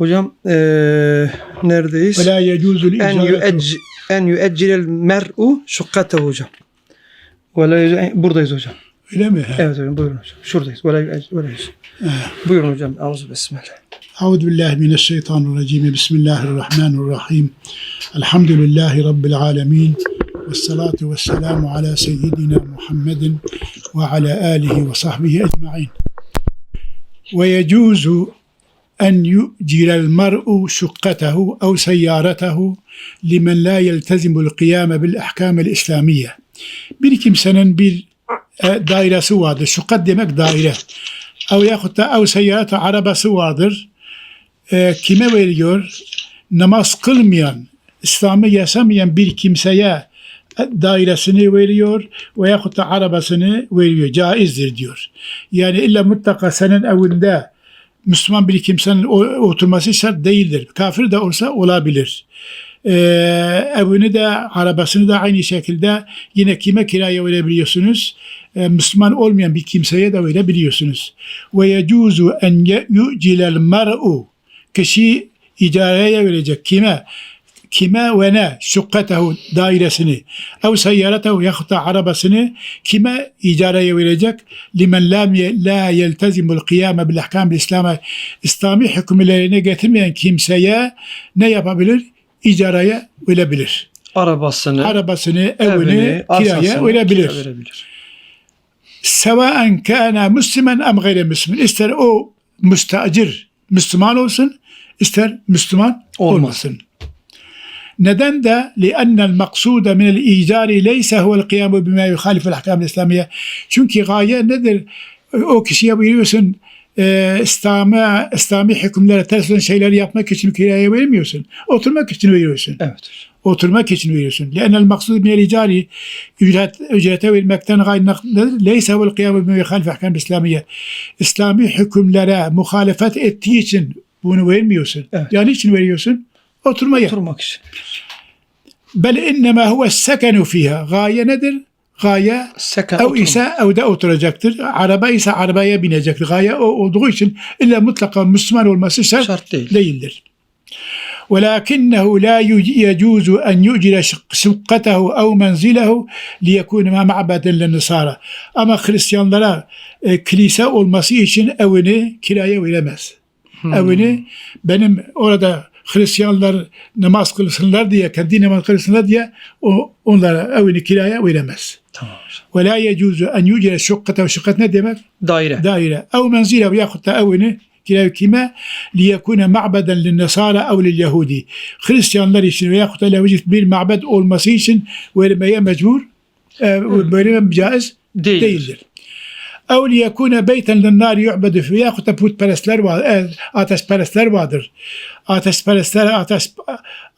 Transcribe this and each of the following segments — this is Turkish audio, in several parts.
Hocam eee neredeyiz? La yecuzu En yüecc en yüeccilel mer'u şukkatehu hocam. Ve la yüce- buradayız hocam. Öyle mi? Evet hocam buyurun hocam. Şuradayız. Ve la yüecc- ve la yüce- Buyurun hocam. Auzu bismillah. Euzu billahi mineşşeytanirracim. Bismillahirrahmanirrahim. Elhamdülillahi rabbil alamin. Ves salatu vesselamu ala seyyidina Muhammedin ve ala alihi ve sahbihi ecmaîn. Ve yu'cilel mer'u şukkatehu ev seyyaratahu limen la yeltezimul kıyame bil ahkamil İslamiyye. Bir kimsenin bir e, dairesi vardır. Şukkat demek daire. Ev yahut da ev seyyarata arabası vardır. E, kime veriyor? Namaz kılmayan, İslam'ı yaşamayan bir kimseye e, dairesini veriyor veyahut da arabasını veriyor. Caizdir diyor. Yani illa mutlaka senin evinde Müslüman bir kimsenin oturması şart değildir. Kafir de olsa olabilir. Ee, evini de arabasını da aynı şekilde yine kime kiraya verebiliyorsunuz? Ee, Müslüman olmayan bir kimseye de verebiliyorsunuz. Ve yecuzu en yu'cilel mer'u kişi icareye verecek kime? Kime ve ne? Şukkatehu dairesini. Ev seyyaratehu yahut arabasını kime icareye verecek? Limen la, la yeltezimul kıyame bil ahkam İslam'a İslami hükümlerine getirmeyen kimseye ne yapabilir? İcareye verebilir. Arabasını, Arabasını, evini, evini, kiraya verebilir. kira verebilir. Sevaen kana Müslüman em gayre Müslüman. İster o müstacir Müslüman olsun, ister Müslüman Olmasın. olmasın. Neden de لأن المقصود من الإيجار ليس هو القيام بما يخالف الأحكام الإسلامية. Çünkü gaye nedir? O kişiye buyuruyorsun e, İslam'a, İslami hükümlere ters olan şeyleri yapmak için kiraya vermiyorsun. Oturmak için veriyorsun. Evet hocam. Oturmak için veriyorsun. لأن المقصود من الإيجار ücret, ücrete vermekten kaynaklıdır. Leysa vel kıyamu bime yuhalif ahkam İslamiye. İslami hükümlere muhalefet ettiği için bunu vermiyorsun. Evet. Yani için veriyorsun? Oturmaya. Oturmak için. Bel innema huve sekenu fiha. Gaye nedir? Gaye Seken ev oturmak. ise evde oturacaktır. Araba ise arabaya binecektir. Gaye o olduğu için illa mutlaka Müslüman olması şart, Şart değil. değildir. ولكنه لا يجوز أن يؤجر شق- شقته أو منزله ليكون معبدا للنصارى. Ama Hristiyanlara e, kilise olması için evini kiraya veremez. Evini benim orada Hristiyanlar namaz kılsınlar diye, kendi namaz kılsınlar diye o, onlara evini kiraya veremez. Tamam. Ve la yecuzu en yucire şukkate şukkat ne demek? Daire. daire ev menzile yahut da evini kiraya kime liyekune ma'beden linnasara ev lilyahudi Hristiyanlar için veyahut da Yahudi bir mabed olması için vermeye mecbur e, vermeye caiz Değildir. değildir. Ev liyekune beyten linnar yu'bedu fi yahut da putperestler var, e, ateşperestler vardır. Ateşperestler ateş,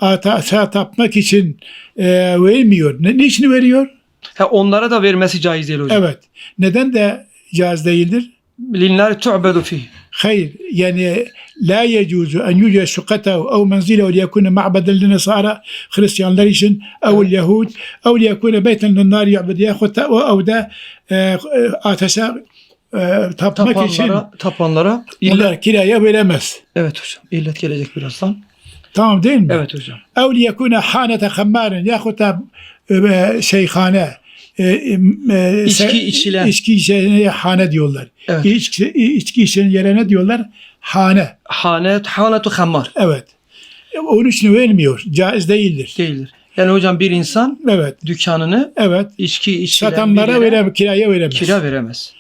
ateşe tapmak için e, vermiyor. Ne, niçin veriyor? Ha, onlara da vermesi caiz değil hocam. Evet. Neden de caiz değildir? Linnar tu'bedu fih. خير يعني لا يجوز أن يوجد شقته أو منزله ليكون معبدا للنصارى خريستيانlar için أو اليهود أو ليكون بيتا للنار يعبد ياخذ أو da e, ateşe e, tapmak için Tapanlara, tapanlara illet. bunlar kiraya veremez. Evet hocam. İllet gelecek birazdan. Tamam değil mi? Evet hocam. أو ليكون حانة خمار ياخذ da e, şeyhane e, e, İçki içilen. içki içene hane diyorlar. Evet. İçki, içki içen yere ne diyorlar? Hane. Hane, hanetu hammar Evet. Onun için vermiyor. Caiz değildir. değildir. Yani hocam bir insan Evet. dükkanını Evet. içki içilen Satanlara bir yere verem, kiraya veremez. kira veremez.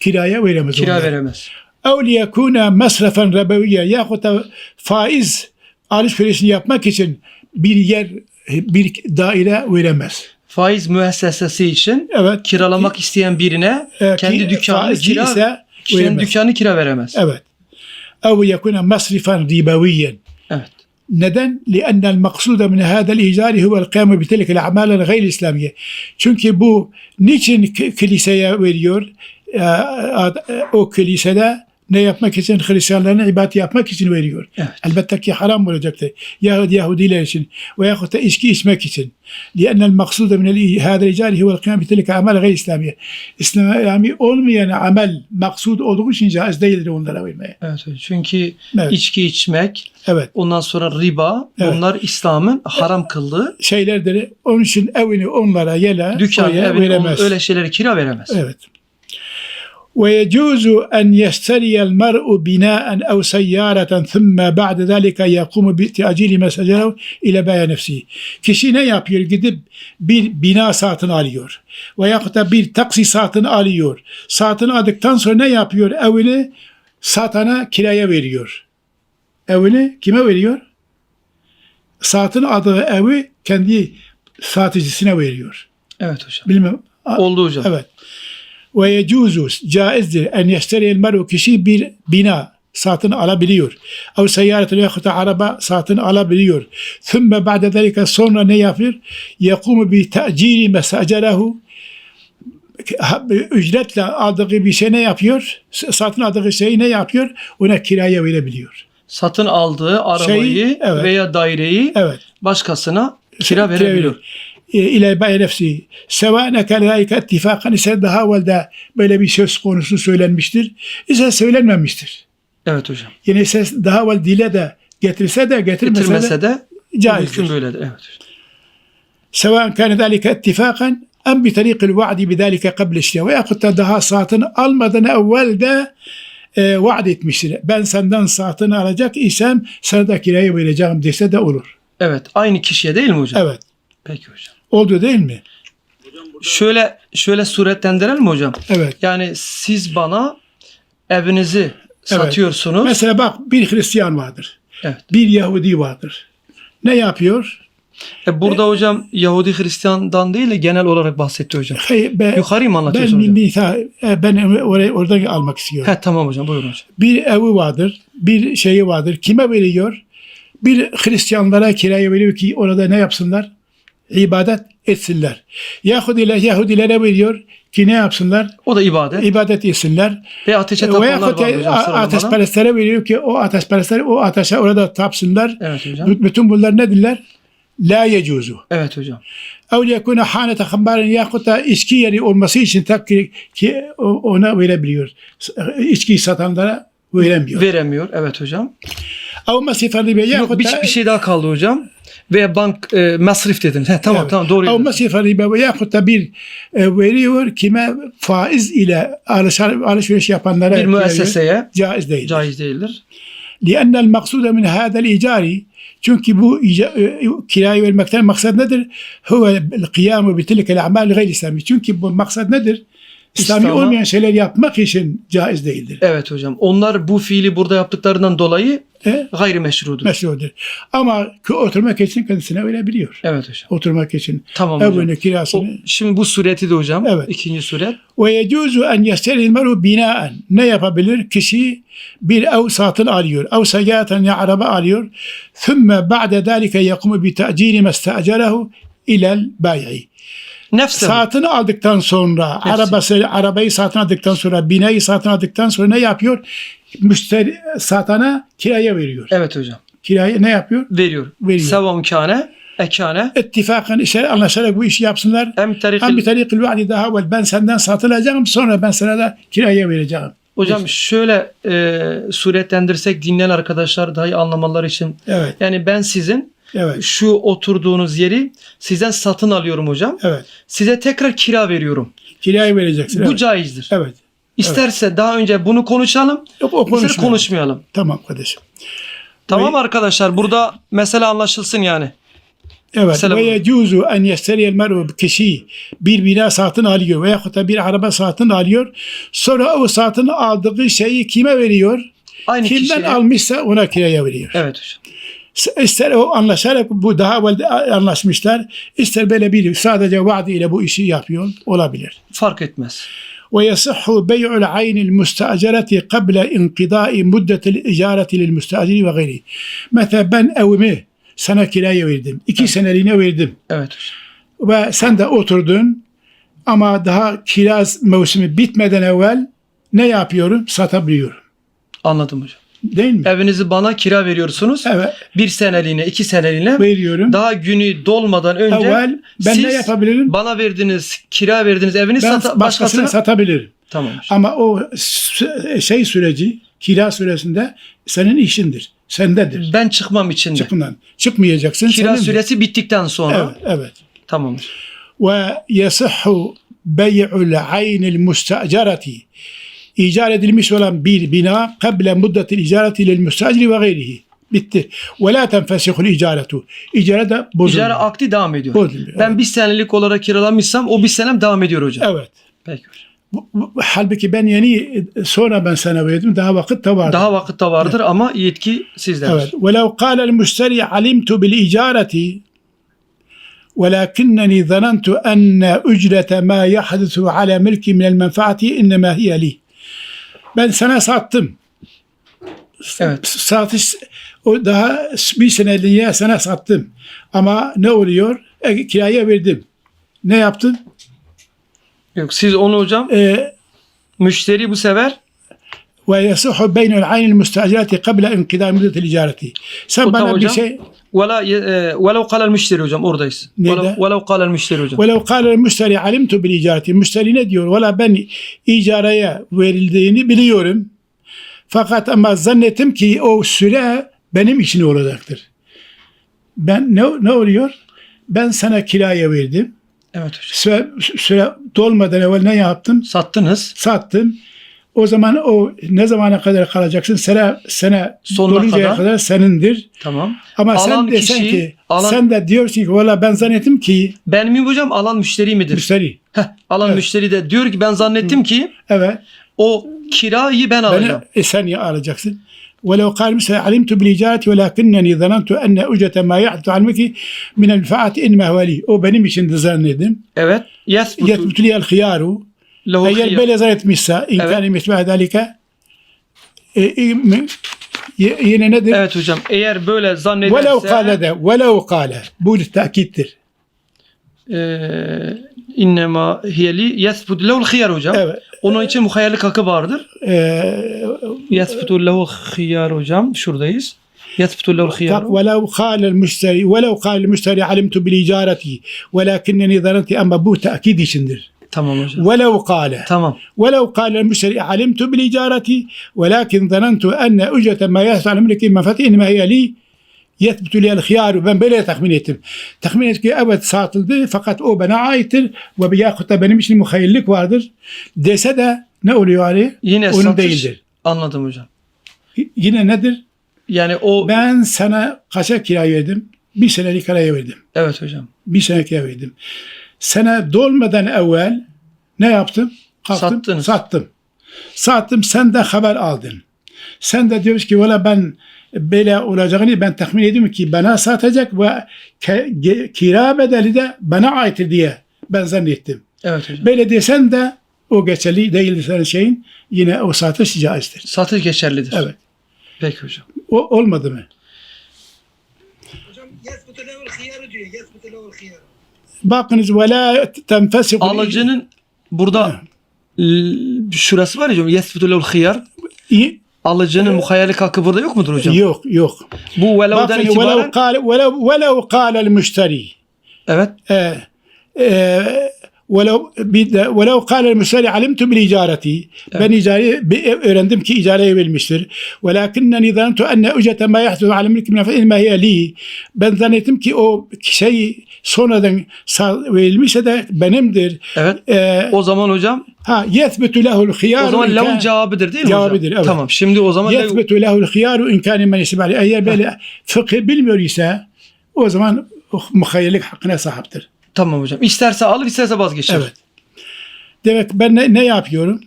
kiraya veremez. Kira onlar. veremez. Ev liyekûne mesrafen rebeviye yahut da faiz alışverişini yapmak için bir yer, bir daire veremez Faiz müessesesi için Evet. kiralamak isteyen birine e, kendi ki- dükkanını faizci kira ise kişinin veremez. dükkanı kira veremez. Evet. Ev yekûne mesrifan ribeviyen. Evet. Neden? لأن المقصود من هذا الإيجار هو القيام بتلك الأعمال الغير İslamiye. Çünkü bu niçin k- kiliseye veriyor? Ee, ad- O kilisede Ne yapmak için? Hristiyanların ibadet yapmak için veriyor. Evet. Elbette ki haram olacaktır. Yahudi Yahudiler için veyahut da içki içmek için. لأن المقصود من ال- هذا الرجال هو القيام بتلك أعمال غير İslamiye. İslami olmayan amel maksud olduğu için caiz değildir onlara vermeye. Evet hocam. Çünkü Evet. içki içmek, Evet. ondan sonra riba, Evet. bunlar İslam'ın haram kıldığı Şeylerdir. Onun için evini onlara yele dükkan, oraya evin, veremez. öyle şeyleri kira veremez. Evet. ويجوز أن يشتري المرء بناء أو سيارة ثم بعد ذلك يقوم بتأجيل ما سجله إلى بيع نفسه. Kişi ne yapıyor? Gidip bir bina satın alıyor. Veyahut da bir taksi satın alıyor. Satın aldıktan sonra ne yapıyor? Evini satana kiraya veriyor. Evini kime veriyor? Satın aldığı evi kendi saticisine veriyor. Evet hocam. Bilmem. Oldu hocam. Evet. Ve yecuzu caizdir en yeşteriyel meru kişi bir bina satın alabiliyor. Ev seyyareten yahut araba satın alabiliyor. Thümme ba'de zelike sonra ne yapıyor? Yekumu bi te'ciri mesacerahu ücretle aldığı bir şey ne yapıyor? Satın aldığı şeyi ne yapıyor? Ona kiraya verebiliyor. Satın aldığı arabayı Şeyi, evet. veya daireyi Evet. başkasına kira verebiliyor ile bay nefsi sevâne kelâike ittifâkan ise daha evvelde böyle bir söz konusu söylenmiştir. İse söylenmemiştir. Evet hocam. Yani ise daha evvel dile de getirirse de getirmese, getirmese de, de caizdir. Mümkün böyledir. Evet. Sevâen kâne dâlike ittifâkan en bi tariqil va'di bi dâlike kable işte. Veyahut da daha saatini almadan evvel de e, vaat etmiştir. Ben senden saatini alacak isem sana da kirayı vereceğim dese de olur. Evet. Aynı kişiye değil mi hocam? Evet. Peki hocam. Oldu değil mi? Şöyle şöyle suretlendirelim mi hocam? Evet. Yani siz bana evinizi satıyorsunuz. Mesela bak bir Hristiyan vardır. Evet. Bir Yahudi vardır. Ne yapıyor? E burada hocam Yahudi Hristiyan'dan değil de genel olarak bahsetti hocam. Hey, be, Yukarıyı mı ben anlatıyorsun hocam? misal, e, ben orayı oradan almak istiyorum. He tamam hocam buyurun hocam. bir evi vardır, bir şeyi vardır. Kime veriyor? Bir Hristiyanlara kiraya veriyor ki orada ne yapsınlar? İbadet etsinler. Yahudiler, Yahudilere veriyor ki ne yapsınlar? O da ibadet. İbadet etsinler. Ve ateşe tapınanlar Veyahut var hocam ateşperestlere veriyor ki o ateşperestler o ateşe orada tapsınlar. Evet hocam. Bütün bunlar nedirler? La yecuzu. Evet hocam. Ev yekune hanete hambarin yahut da içki yeri olması için tak ki, ona verebiliyor. S- İçki satanlara veremiyor. Veremiyor. Evet hocam. Ev masifan ribe Yok yahut bir, da bir şey daha kaldı hocam Ve bank e, masrif dediniz. He, tamam Evet. tamam doğru. Ev dediniz. masifan ribe ve yahut da bir e, veriyor kime faiz ile alış, alışveriş yapanlara bir veriyor. müesseseye caiz değil. caiz değildir. لأن المقصود من هذا الإيجار çünkü bu ica- e, kirayı vermekten maksat nedir? Huve kıyamu bitilke amal gayri İslami. Çünkü bu maksat nedir? İslami İslam'a- olmayan şeyler yapmak için caiz değildir. Evet hocam. Onlar bu fiili burada yaptıklarından dolayı E, gayrimeşrudur. meşrudur. Ama ki oturmak için kendisine verebiliyor. Evet hocam. Oturmak için. Tamam hocam. Evini, O, kirasını. şimdi bu sureti de hocam. Evet. ikinci suret. Ve yecuzu en yesteri meru binaen. Ne yapabilir? Kişi bir ev satın alıyor. Ev seyahaten ya araba alıyor. Thümme ba'de dalike yekumu bi te'ciri mesta'cerehu ilel bayi. Nefse. Satın aldıktan sonra Hepsi. arabası arabayı satın aldıktan sonra binayı satın aldıktan sonra ne yapıyor? Müşteri satana kiraya veriyor. Evet hocam. Kiraya ne yapıyor? Veriyor. Veriyor. Sevam kâne, ekâne, İttifakan işe anlaşarak bu işi yapsınlar. em Hem bir tarikil. tarikil vaadi daha evvel ben senden satılacağım sonra ben sana da kiraya vereceğim. Hocam şöyle e, suretlendirsek dinleyen arkadaşlar daha iyi anlamaları için. Evet, Yani ben sizin evet, şu oturduğunuz yeri sizden satın alıyorum hocam. evet. Size tekrar kira veriyorum. Kiraya vereceksin. Bu evet. caizdir. evet. İsterse daha önce bunu konuşalım, Yok, o konuşmayalım. konuşmayalım. Tamam kardeşim. Tamam arkadaşlar burada mesele anlaşılsın yani. Evet. Ve yecuzu en yesteriyel mer'u kişi bir bina satın alıyor veyahut da bir araba satın alıyor. Sonra o satın aldığı şeyi kime veriyor? Aynı Kimden kişiye. almışsa ona kiraya veriyor. Evet hocam. İster o anlaşarak bu daha evvel anlaşmışlar. ister böyle biri sadece vaadi ile bu işi yapıyor olabilir. Fark etmez. Ve yasihhu bey'ul aynil müsteacereti kable inkidai muddetil icareti lil müsteaciri ve gayri. Mesela ben evimi sana kiraya verdim. İki evet. seneliğine verdim. Evet. Ve sen de oturdun ama daha kiraz mevsimi bitmeden evvel ne yapıyorum? Satabiliyorum. Anladım hocam. Değil mi? Evinizi bana kira veriyorsunuz. Evet. Bir seneliğine, iki seneliğine. Veriyorum. Daha günü dolmadan önce Evvel ben siz ne yapabilirim? bana verdiğiniz, kira verdiğiniz evini ben sata, başkasına, satabilirim. Tamam. Ama o şey süreci, kira süresinde senin işindir. Sendedir. Ben çıkmam için. Çıkmadan. Çıkmayacaksın. Kira süresi bittikten sonra. Evet. evet. Tamamdır. Ve yasihhu bey'ul aynil müstecerati icar edilmiş olan bir bina قبل مدة الإجارة للمستأجر وغيره bitti. ولا تنفسخ الإجارة İcare de bozulmuyor. İcare akdi devam ediyor. Bozulmuyor. Ben bir senelik olarak kiralamışsam o bir senem devam ediyor hocam. Evet. Peki hocam. Bu- bu- Halbuki ben yeni sonra ben sana verdim. Daha vakit de vardı. Daha vakit de vardır ama yetki sizdedir. Evet. ولو قال المشتري علمت بالإجارة ولكنني ظننت أن أجرة ما يحدث على ملكي من المنفعة إنما هي لي. ben sana sattım. Evet. Satış o daha bir seneliğe sana sattım. Ama ne oluyor? E, kiraya verdim. Ne yaptın? Yok siz onu hocam E, müşteri bu sefer ويصح بين العين المستأجرة قبل انقضاء مدة الإجارة. Sen O da bana bir hocam- şey ولا ولو قال المشتري hocam oradayız. Neyde? ولو, ولو قال المشتري hocam. ولو قال المشتري علمت بالإجارة. Müşteri ne diyor? Valla ben icaraya verildiğini biliyorum. Fakat ama zannettim ki o süre benim için olacaktır. Ben ne, ne oluyor? Ben sana kiraya verdim. Evet hocam. Süre, süre dolmadan evvel ne yaptım? Sattınız. Sattım. O zaman o ne zamana kadar kalacaksın? Sene, sene Sonuna doluncaya kadar. kadar senindir. Tamam. Ama Alan sen desen kişi- ki alan- sen de diyorsun ki valla ben zannettim ki Ben mi hocam alan müşteri midir? müşteri. Heh, alan Evet. müşteri de diyor ki ben zannettim ki Evet. o kirayı ben Beni alacağım. e, sen ya alacaksın. ولو قال مثلا علمت بالإجارة ولكنني ظننت أن أجرة ما يحدث عن الملك من الفعات إنما هو لي. O benim için de zannettim. Evet. Yesbutu يثبت لي الخيار. lehu Eğer khiyar. böyle zannetmişse إن Evet. كان مثل ذلك e, e, mi- y- yine nedir? Evet hocam. Eğer böyle ولو zannederse قال de ولو قال bu takittir. eee innema hiyeli yesbutu lehu khiyar hocam. Evet. Onun için muhayyerlik hakkı vardır. Ee, Yesbutu lehu khiyar hocam. Şuradayız. Yesbutu lehu khiyar. ولو قال المشتري ولو قال المشتري علمت بالإجارة ولكنني ظننت أما bu takid içindir. Tamam hocam. Velev kâle. Tamam. Velev kâle müşteri alimtu bil icareti velakin zanentu enne ücrete ma yahsul emriki mefetih inme hiyeli yetbitu liyel hiyâru. Ben böyle tahmin ettim. Tahmin ettim ki evet satıldı fakat o bana aittir ve biyakut da benim için muhayyillik vardır dese de ne oluyor Ali? Yine Onun satış. değildir. Anladım hocam. Yine nedir? Yani o... Ben sana kaça kira verdim? Bir senelik kiraya verdim. Evet hocam. Bir senelik kiraya verdim. Sene dolmadan evvel ne yaptım? Kalktım, Sattınız. sattım. Sattım, sen de haber aldın. Sen de diyorsun ki valla ben böyle olacağını ben tahmin ediyorum ki bana satacak ve kira bedeli de bana aittir diye ben zannettim. Evet hocam. Böyle desen de o geçerli değildir senin şeyin yine o satış caizdir. Satış geçerlidir. Evet. Peki hocam. O olmadı mı? hocam yesbutu lehul hiyarı diyor. Yesbutu lehul hiyarı. Bakınız ve la tenfesiku Alıcının burada şurası var ya hocam. Khiyar. İ- Alıcının muhayyerlik hakkı burada yok mudur hocam? Yok yok. Bu velevden itibaren velev kâle velev velev kâle müşteri evet. e, e, velev kâle müşteri alimtu bil icareti ben icare öğrendim ki verilmiştir. Velakinneni zanentu enne ücrete ma yahdudu ala mülki min fe inma hiye li. Ben zannettim ki o şey sonradan verilmişse de benimdir. Evet. E, O zaman hocam ha yethbetu lehul hiyar o zaman lehun cevabıdır değil mi Cevabıdır, hocam? evet. Tamam. Şimdi o zaman Yethbetu lehul hiyaru in kâne men yesibali. Eğer böyle fıkıh bilmiyor ise o zaman muhayyerlik hakkına sahiptir. Tamam hocam. İsterse alır isterse vazgeçer. Evet. Demek ben ne, ne yapıyorum?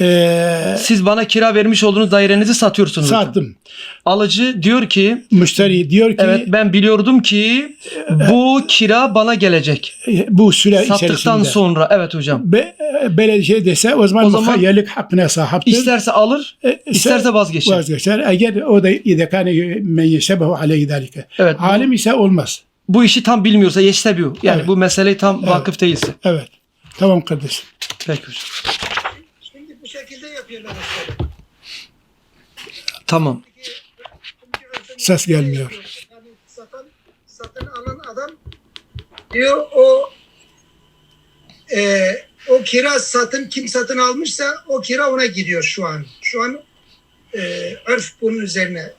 Ee, Siz bana kira vermiş olduğunuz dairenizi satıyorsunuz. hocam. Sattım. Alıcı diyor ki Müşteri diyor ki evet ben biliyordum ki ee, bu kira bana gelecek. E, bu süre Sattıktan içerisinde sonra evet hocam. be, e, böyle şey dese o zaman, O zaman- muhayyerlik hakkına sahiptir. İsterse alır E, isterse vazgeçer. vazgeçer. Eğer o da idekane men yeşebehu aleyhi dalike. Evet, bu- ise olmaz. Bu işi tam bilmiyorsa yeştebiyor. Yani Evet. bu meseleyi tam vakıf değilse. Evet. Tamam kardeşim. Peki hocam. Şimdi bu şekilde yapıyorlar aslında. Tamam. Ses gelmiyor. Yani satan, satın alan adam diyor o e, o kira satın kim satın almışsa o kira ona gidiyor şu an. Şu an e, örf bunun üzerine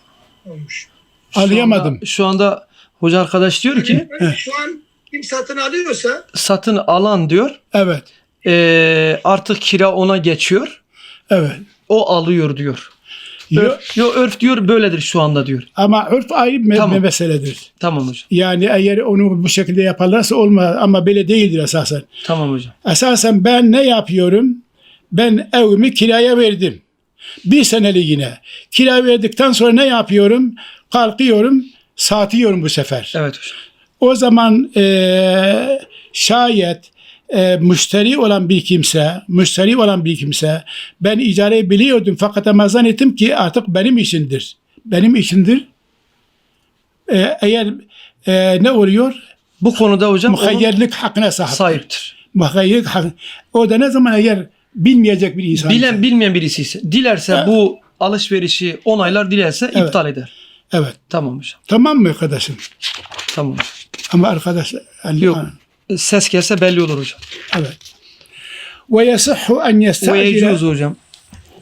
olmuş. Şu Anlayamadım. anda- Şu anda hoca arkadaş diyor ki Şu an kim satın alıyorsa satın alan diyor Evet. eee, artık kira ona geçiyor. Evet. O alıyor diyor. Yo- Örf, yo, örf diyor böyledir şu anda diyor. ama örf ayrı bir Tamam. meseledir. Tamam hocam. Yani eğer onu bu şekilde yaparlarsa olmaz ama böyle değildir esasen. Tamam hocam. Esasen ben ne yapıyorum? Ben evimi kiraya verdim. Bir seneliğine. Kira verdikten sonra ne yapıyorum? Kalkıyorum, satıyorum bu sefer. Evet hocam. O zaman eee, şayet eee, müşteri olan bir kimse, müşteri olan bir kimse ben icareyi biliyordum fakat ama zannettim ki artık benim işindir. Benim işindir. Eee, eğer eee, ne oluyor? Bu konuda hocam Muhayyerlik hakkına sahip. sahiptir. Muhayyerlik hakkı. O da ne zaman eğer bilmeyecek bir insan. Bilen bilmeyen birisi ise dilerse Evet. bu alışverişi onaylar dilerse Evet. iptal eder. Evet. Tamam hocam. Tamam mı arkadaşım? Tamam hocam. Ama arkadaş yani- Yok. Ses gelse belli olur hocam. Evet. Ve yasihhu en O yestacile yecuz hocam.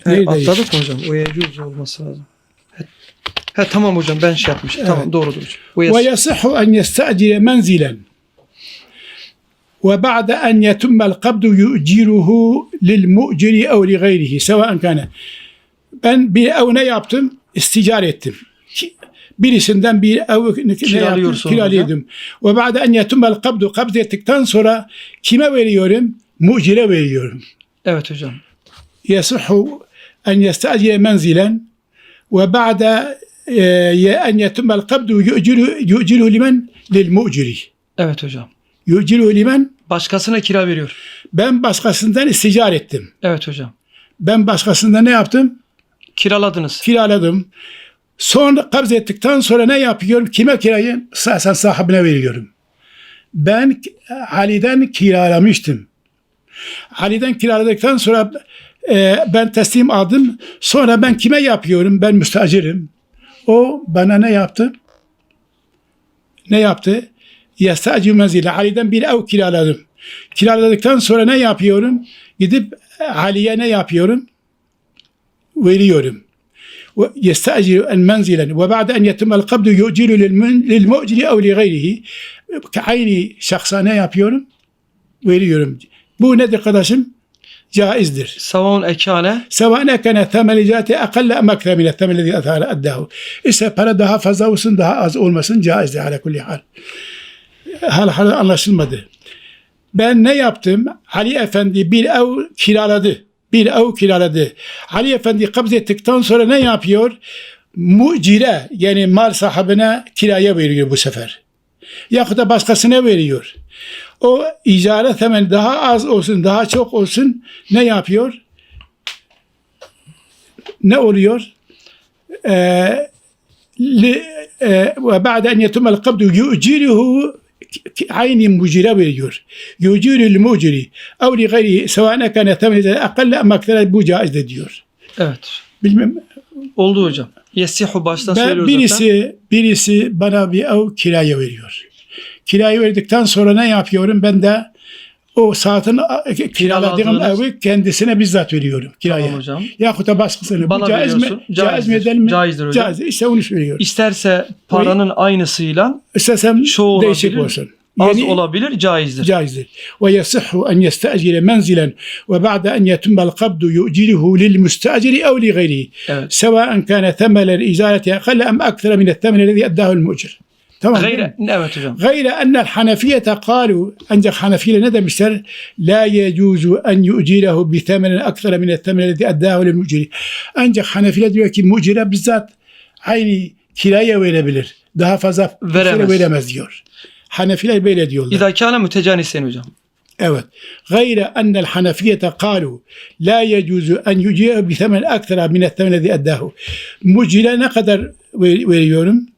He, Neredeyiz? atladık mı hocam? O yecuz olması lazım. He, he, tamam hocam ben şey yapmışım. Tamam doğrudur hocam. O yes- ويصح أن يستأجر منزلا وبعد أن يتم القبض يؤجره للمؤجر أو لغيره سواء كان ben bir ev ne yaptım? İsticar ettim. birisinden bir ev kiralıyor kiralıyordum. Ve ba'de en yetumel kabdu kabz ettikten sonra kime veriyorum? Mucire veriyorum. Evet hocam. Yasuhu en yestacile menzilen ve ba'de e, en yetumel kabdu yu'ciru yu'ciru limen lil mu'ciri. Evet hocam. Yu'ciru limen başkasına kira veriyor. Ben başkasından isticar ettim. Evet hocam. Ben başkasından ne yaptım? Kiraladınız. Kiraladım. Sonra kabz ettikten sonra ne yapıyorum? Kime kirayı? Sen sahibine veriyorum. Ben Ali'den kiralamıştım. Ali'den kiraladıktan sonra e, ben teslim aldım. Sonra ben kime yapıyorum? Ben müstacirim. O bana ne yaptı? Ne yaptı? Yestacı menzile. Ali'den bir ev kiraladım. Kiraladıktan sonra ne yapıyorum? Gidip Ali'ye ne yapıyorum? Veriyorum. يستأجر المنزلا وبعد أن يتم القبض يؤجر للمن- للمؤجر أو لغيره aynı şahsa ne yapıyorum? Veriyorum. Bu nedir kardeşim? Caizdir. Savun ekale. سواء كان ثمن الإجارة أقل أم أكثر من الثمن الذي أداه. İse para daha fazla olsun daha az olmasın caizdir ala kulli hal. Hal hal anlaşılmadı. Ben ne yaptım? Ali Efendi bir ev kiraladı. Bir ev kiraladı. Ali Efendi kabz ettikten sonra ne yapıyor? Mucire yani mal sahibine kiraya veriyor bu sefer. Yahut da başkasına veriyor. O icare temel daha az olsun, daha çok olsun ne yapıyor? Ne oluyor? Ee, li- e, ve ba'de en yetumel kabdu yu'ciruhu mucire veriyor. Yu'cirul muciri ev li gayri sevaen kâne temel akalle ama aktere bu caizdir diyor. Evet. Bilmem Oldu hocam. Yesihu başta ben, söylüyoruz zaten. birisi birisi bana bir ev kiraya veriyor. Kirayı verdikten sonra ne yapıyorum? Ben de o saatin e, kiraladığım evi kendisine bizzat veriyorum kiraya. Tamam hocam. Yahut da başkasını. Bana caiz mi? Caizdir. Caiz mi edelim mi? Caizdir hocam. Caiz. İşte onu söylüyorum. İsterse paranın Oy, aynısıyla istesem çoğu değişik olabilir. olsun. Az yani, olabilir, caizdir. Caizdir. Ve yasihhu en yestecile menzilen ve ba'de en yetumbel kabdu yu'ciluhu lil müstecili ev li gayrihi. Evet. Sevaen kâne temel el icareti akalle em aktere min ettemel lezi eddahu el mu'cir. Tamam Gayre, evet hocam. Gayre ennel hanefiyete kalu ancak Hanefiler ne demişler? La yecuzu en yu'cilehu bi temenen akthara min temenen lezi eddahu li mu'ciri. Ancak Hanefiler diyor ki mu'cire bizzat aynı kiraya verebilir. Daha fazla veremez, veremez diyor. Hanefiler böyle diyorlar. İzâ kâne mütecanisen hocam. Evet. Gayre ennel hanefiyete kalu la yecuzu en yu'cilehu bi temenen akthara min temenen lezi eddahu. Mu'cire ne kadar veriyorum?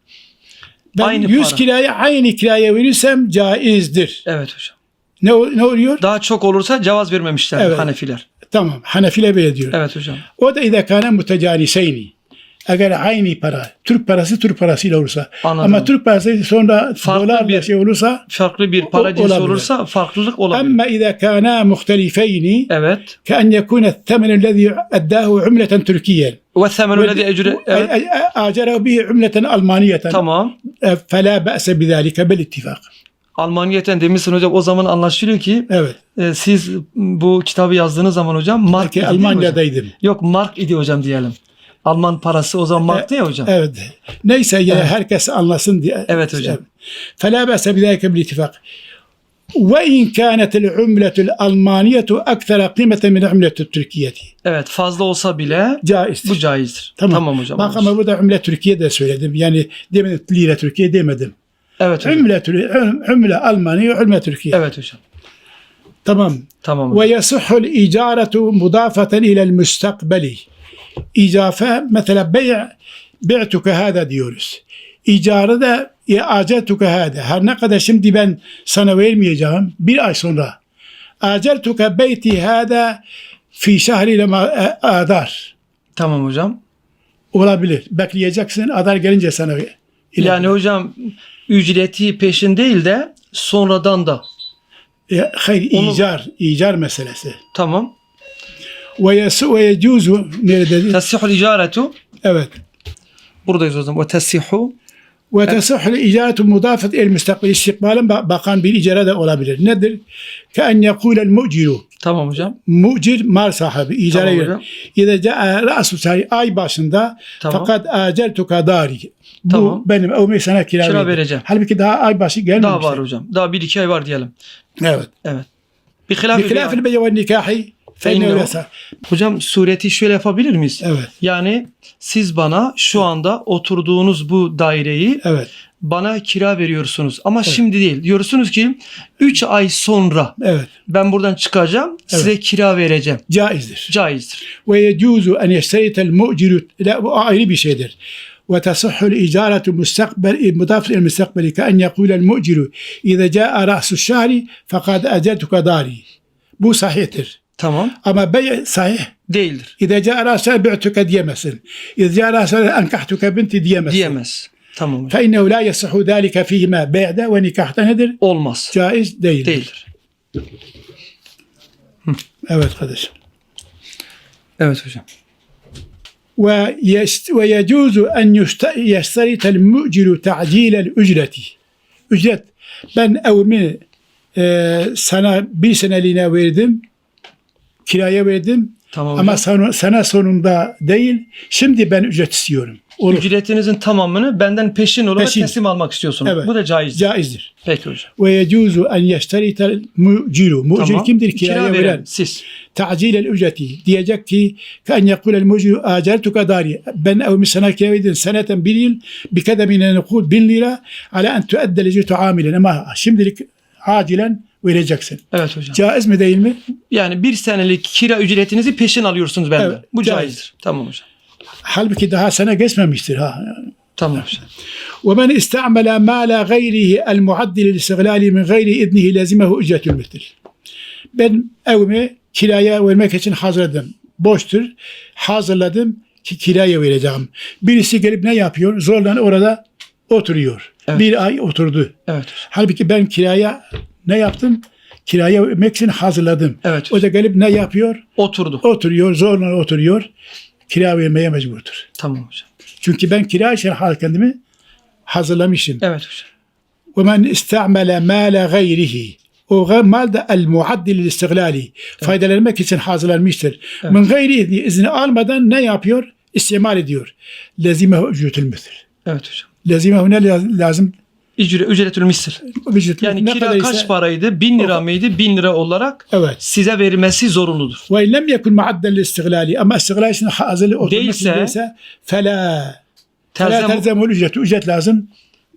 Ben aynı 100 para. kiraya aynı kiraya verirsem caizdir. Evet hocam. Ne, ne oluyor? Daha çok olursa cevaz vermemişler evet. Hanefiler. Tamam. Hanefiler böyle diyor. Evet hocam. O da idekane mutecaniseyni. eğer aynı para, Türk parası Türk parasıyla olursa. Anladım. Ama Türk parası sonra Farklı dolarla bir- şey olursa Farklı bir para O- cinsi olabilir. olursa farklılık olabilir. أما إذا كانا مختلفين Evet. كأن يكون الثمن الذي أداه عملة تركيا Ve semenu lezi ecre... Evet. آجره به عملة ألمانية Tamam. فلا بأس بذلك بالاتفاق Almaniyeten demişsin hocam o zaman anlaşılıyor ki Evet. e, siz bu kitabı yazdığınız zaman hocam mark Belki idi değil mi hocam? Almanya'daydım. Yok mark idi hocam diyelim. Alman parası o zaman e, marktı ya hocam. Evet. Neyse ya evet. herkes anlasın diye. Evet hocam. Fela bese bidâke bil ittifak. Ve in kânetil umletul almaniyetu ekthera kıymete min umletul Türkiye'di. Evet fazla olsa bile caizdir. bu caizdir. Tamam, tamam hocam. Bak ama burada umle Türkiye de söyledim. Yani demedim lira Türkiye demedim. Evet hocam. Um, umle, umle Almanya, umle Türkiye. Evet hocam. Tamam. Tamam. Ve yasihul icaretu mudafaten ilel müstakbeli. İcafe mesela bey bi'tuke hada diyoruz. İcarı da ya acetuke hada. Her ne kadar şimdi ben sana vermeyeceğim bir ay sonra. Aceltuke beyti hada fi şahri adar. Tamam hocam. Olabilir. Bekleyeceksin. Adar gelince sana ver. Yani hocam ücreti peşin değil de sonradan da. E, hayır Onu... icar, icar meselesi. Tamam. Ve yesu ve yecuzu nerede dedi? Tesihul icaretu. Evet. Buradayız o zaman. Ve tesihu. Ve tesihul icaretu mudafet el müstakbel istikbalen bakan bir icara da olabilir. Nedir? Ke en yekulel mu'ciru. Tamam hocam. Mucir mal sahibi. İcara tamam, hocam. İdece rasu sahi ay başında tamam. fakat acel tukadari. Bu tamam. benim evime sana kira, kira vereceğim. Halbuki daha ay başı gelmemiş. Daha var hocam. Daha bir iki ay var diyelim. Evet. Evet. Bi hilafil beyi ve nikahi فإنه فإنه- لا صح. Hocam sureti şöyle yapabilir miyiz? Evet. Yani siz bana şu anda oturduğunuz bu daireyi Evet. bana kira veriyorsunuz. Ama şimdi değil. Diyorsunuz ki 3 ay sonra Evet. ben buradan çıkacağım. Size kira vereceğim. Caizdir. Caizdir. ويجوز أن يشترط المؤجر لا bu ayrı bir şeydir. وتصح الإجارة مستقبل مضاف إلى المستقبل كأن يقول المؤجر إذا جاء رأس الشهر فقد أجرتك داري bu sahihtir. Tamam. Ama bey sahih. Değildir. İde ca'arasa bi'tuke diyemesin. İde ca'arasa enkahtuke binti diyemesin. Diyemez. Tamam hocam. Fe innehu la yasihu zâlike fîhime be'de ve nikahta nedir? Olmaz. Caiz değildir. Değildir. Hı. Evet kardeşim. Evet hocam. Ve yecuzu en yestaritel mu'cilu ta'cilel ücreti. Ücret ben evimi e, sana bir seneliğine verdim kiraya verdim Tamam ama sana, sana sonunda değil şimdi ben ücret istiyorum. Olur. Ücretinizin tamamını benden peşin olarak Peşin. teslim almak istiyorsunuz. Evet. Bu da caizdir. Caizdir. Peki hocam. Ve yecuzu en yeşterite muciru. Mucir Tamam. kimdir? Kiraya Kira veren. Siz. Ta'cil el ücreti. Diyecek ki kan yekulel muciru aceltuka dari. Ben evimi sana kira verdim seneten bir yıl bir kademine nukud bin lira ala en tuaddel ücretu amilen ama şimdilik acilen vereceksin. Evet hocam. Caiz mi değil mi? Yani bir senelik kira ücretinizi peşin alıyorsunuz benden. Evet, Bu caiz. caizdir. Tamam hocam. Halbuki daha sene geçmemiştir ha. Tamam hocam. ومن استعمل مال غيره المعدل للاستغلال من غير إذنه لازمه أجرة المثل. Ben evimi kiraya vermek için hazırladım. Boştur. Hazırladım ki kiraya vereceğim. Birisi gelip ne yapıyor? Zorla orada oturuyor. Evet. Bir ay oturdu. Evet hocam. Halbuki ben kiraya ne yaptım? Kiraya vermek için hazırladım. Evet O da gelip ne yapıyor? Oturdu. Oturuyor, zorla oturuyor. Kira vermeye mecburdur. Tamam hocam. Çünkü ben kira için kendimi hazırlamışım. Evet hocam. ومن استعمل مال غيره o ga- mal da el muaddil istiglali faydalanmak için hazırlanmıştır. Evet. Min gayri izni, izni almadan ne yapıyor? İstimal ediyor. Lezimehu ücretül müthül. Evet hocam. Lezimehu ne laz- lazım? İcre, ücretül misil. Ücretül Yani ne kira kaç ise- paraydı? Bin lira mıydı? Bin lira olarak Evet. size verilmesi zorunludur. Ve lem yekun muaddel istiglali ama istiglal için hazırlı oturmak Değilse- fela Terzem terzemul ücret. Ücret lazım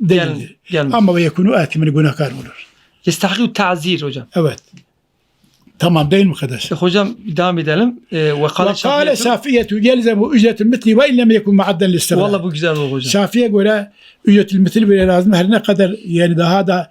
Gel- değildir. gelmez. Ama ve yekunu atimin günahkar olur. yestahiku ta'zir hocam. Evet. Tamam değil mi kardeş? Hocam devam edelim. Ee, ve kale, kale Şafiyetu yelzemu ücretil mitli ve illem yekun muadden listemel. Valla bu güzel olur hocam. Şafi'ye göre ücretil mitli bile lazım. Her ne kadar yani daha da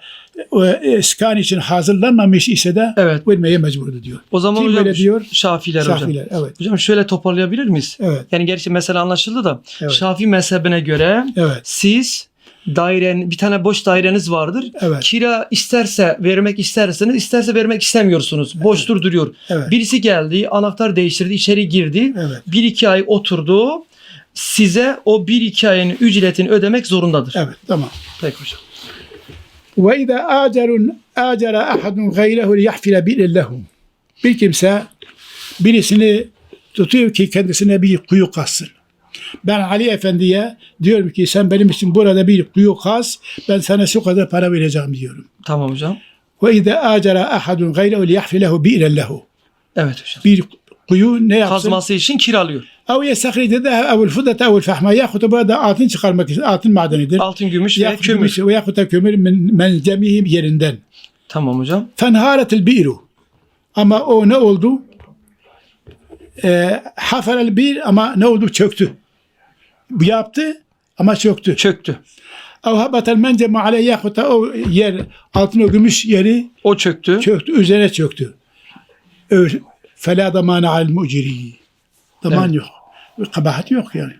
e, e, iskan için hazırlanmamış ise de evet. vermeye mecburdu diyor. O zaman Kim hocam diyor? Şafiler, şafiler hocam. Evet. Hocam şöyle toparlayabilir miyiz? Evet. Yani gerçi mesele anlaşıldı da evet. Şafi mezhebine göre evet. siz dairen bir tane boş daireniz vardır. Evet. Kira isterse vermek isterseniz isterse vermek istemiyorsunuz. Boştur evet. duruyor. Evet. Birisi geldi, anahtar değiştirdi, içeri girdi. Evet. Bir iki ay oturdu. Size o bir iki ayın ücretini ödemek zorundadır. Evet tamam. Peki hocam. Ve izâ acerun acera ahadun gayrehu liyahfile bilillehum. Bir kimse birisini tutuyor ki kendisine bir kuyu kazsın. Ben Ali Efendi'ye diyorum ki sen benim için burada bir kuyu kaz. Ben sana şu kadar para vereceğim diyorum. Tamam hocam. Ve izâ âcera ahadun gayrehu liyahfilehu bi'ren lehu. Evet hocam. Bir kuyu ne yapsın? Kazması için kiralıyor. Ev yesahride de evul fudat evul fahma ya yahut burada altın çıkarmak için altın madenidir. Altın, gümüş ve kömür. Ve yahut da kömür menzemihim yerinden. Tamam hocam. Fenharetil bi'ru. Ama o ne oldu? E, haferel bir ama ne oldu? Çöktü bu yaptı ama çöktü. Çöktü. Avhabatel menceme aleyye yahuta o yer altın o gümüş yeri o çöktü. Çöktü üzerine çöktü. Fela damana al muciri. Daman evet. yok. Kabahat yok yani.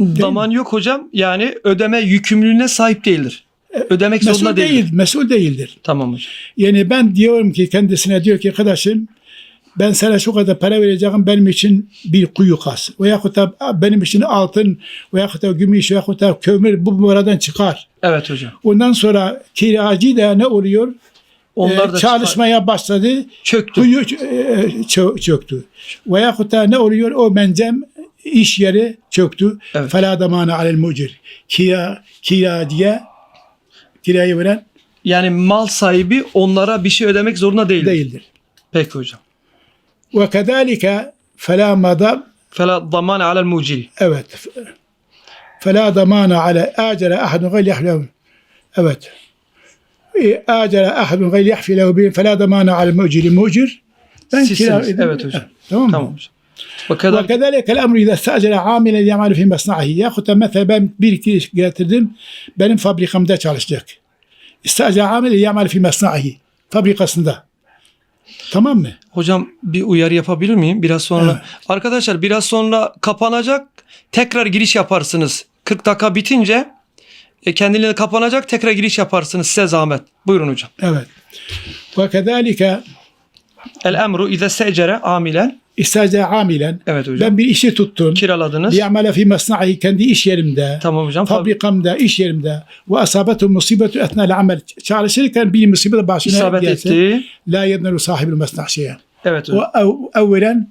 Değil Daman mi? yok hocam. Yani ödeme yükümlülüğüne sahip değildir. E, Ödemek mesul zorunda değildir. Değil, mesul değildir. Tamam hocam. Yani ben diyorum ki kendisine diyor ki arkadaşım ben sana şu kadar para vereceğim benim için bir kuyu kaz. Veyahut da benim için altın veyahut da gümüş veyahut da kömür bu buradan çıkar. Evet hocam. Ondan sonra kiracı da ne oluyor? Onlar Ee, da çalışmaya başladı. çöktü. Kuyu e, çö- çöktü. Veyahut da ne oluyor? O mencem iş yeri çöktü. Evet. Fela damana alel mucir. Kira, kiracıya kirayı veren Yani mal sahibi onlara bir şey ödemek zorunda değildir. değildir. Peki hocam. Ve kedalike fela madam Fela daman alel muciri. evet. Fela damana ale acere ahadun gayri yahlehu. Evet. E, Acere ahadun gayri yahfilehu bin fela damana ale muciri mucir. Ben Sizsiniz. kira Evet hocam. Tamam mı? Tamam hocam. Ve kadar وكذلك الامر اذا استاجر عاملا يعمل في مصنعه ياخذ مثلا ben bir kişi getirdim benim fabrikamda çalışacak. İstacer amel ya'mal fi mesna'ihi fabrikasında. Tamam mı? Hocam bir uyarı yapabilir miyim? Biraz sonra evet. arkadaşlar biraz sonra kapanacak. Tekrar giriş yaparsınız. 40 dakika bitince e, kendiliğine kapanacak. Tekrar giriş yaparsınız. Size zahmet. Buyurun hocam. Evet. Ve kedalike el emru ize secere amilen istacer amilen Evet hocam. ben bir işi tuttum. Kiraladınız. Liya'male fi mesna'ihi kendi iş yerimde. Tamam hocam. Fabri- Fabrikamda, iş yerimde ve asabetu musibetu etna'l amel çalışırken bir musibet başına İsabet gelse etti. la yednelu sahibul mesna' şeyen. Evet hocam. ev- evvelen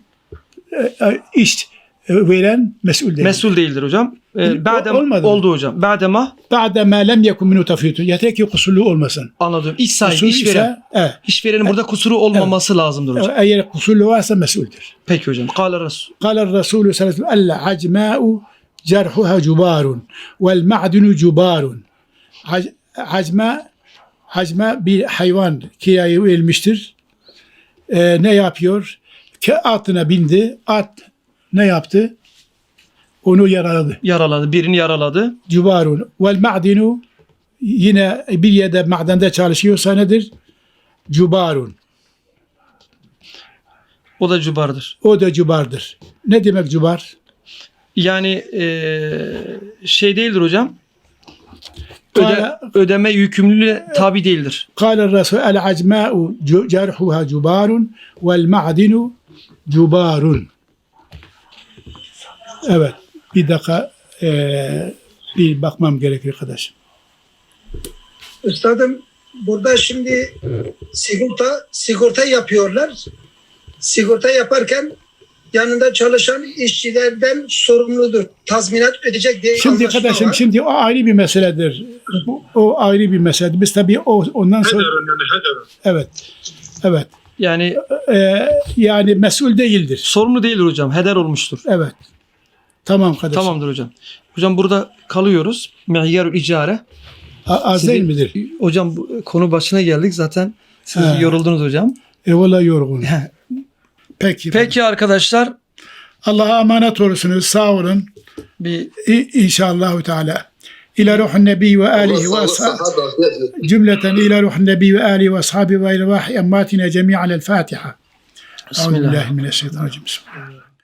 iş veren mesul değil. Mesul değildir hocam. E, olmadı oldu hocam. Badema. Bademe lem yekun minu tafiyutun. Yeter ki kusurlu olmasın. Anladım. İş sahibi, kusurlu işveren. Ise, e, işverenin e, burada kusuru olmaması e, lazımdır hocam. Eğer kusurlu varsa mesuldür. Peki hocam. Kale Resul. Kale Resulü sallallahu aleyhi ve sellem. Elle hacmâ'u cerhuha cubarun vel ma'dunu cubarun. Hacma hacma bir hayvan kiraya verilmiştir. Ee, ne yapıyor? Ke atına bindi. At ne yaptı? onu yaraladı. Yaraladı. Birini yaraladı. Civarun. Vel ma'dinu yine bir yerde madende çalışıyorsa nedir? Cubarun. O da cubardır. O da cubardır. Ne demek cubar? Yani e, şey değildir hocam. Öde, Kale, ödeme yükümlülüğe tabi değildir. Kale Resul el acma'u cerhuha cubarun vel ma'dinu cubarun. Evet. Bir dakika eee, bir bakmam gerekir arkadaşım. Üstadım burada şimdi sigorta sigorta yapıyorlar. Sigorta yaparken yanında çalışan işçilerden sorumludur. Tazminat ödeyecek diye Şimdi arkadaşım var. şimdi o ayrı bir meseledir. Bu- O ayrı bir meseledir. Biz tabii o ondan sonra evet. Evet. Yani Eee, yani mesul değildir. sorumlu değildir hocam. Heder olmuştur. Evet. Tamam kardeşim. Tamamdır hocam. Hocam burada kalıyoruz. Meyyarul icare. Az değil midir? Hocam konu başına geldik zaten. Siz He. yoruldunuz hocam. Evola yorgun. Peki. Peki arkadaşlar. Allah'a emanet olursunuz. Sağ olun. Bir inşallahü teala. İlâ ruhun nebi ve âlihi ve ashabi. Cümleten ilâ ruhun nebi ve âlihi ve ashabi ve ilâ vahyi emmâtine cemi'al el-Fatiha. Bismillahirrahmanirrahim. Bismillahirrahmanirrahim.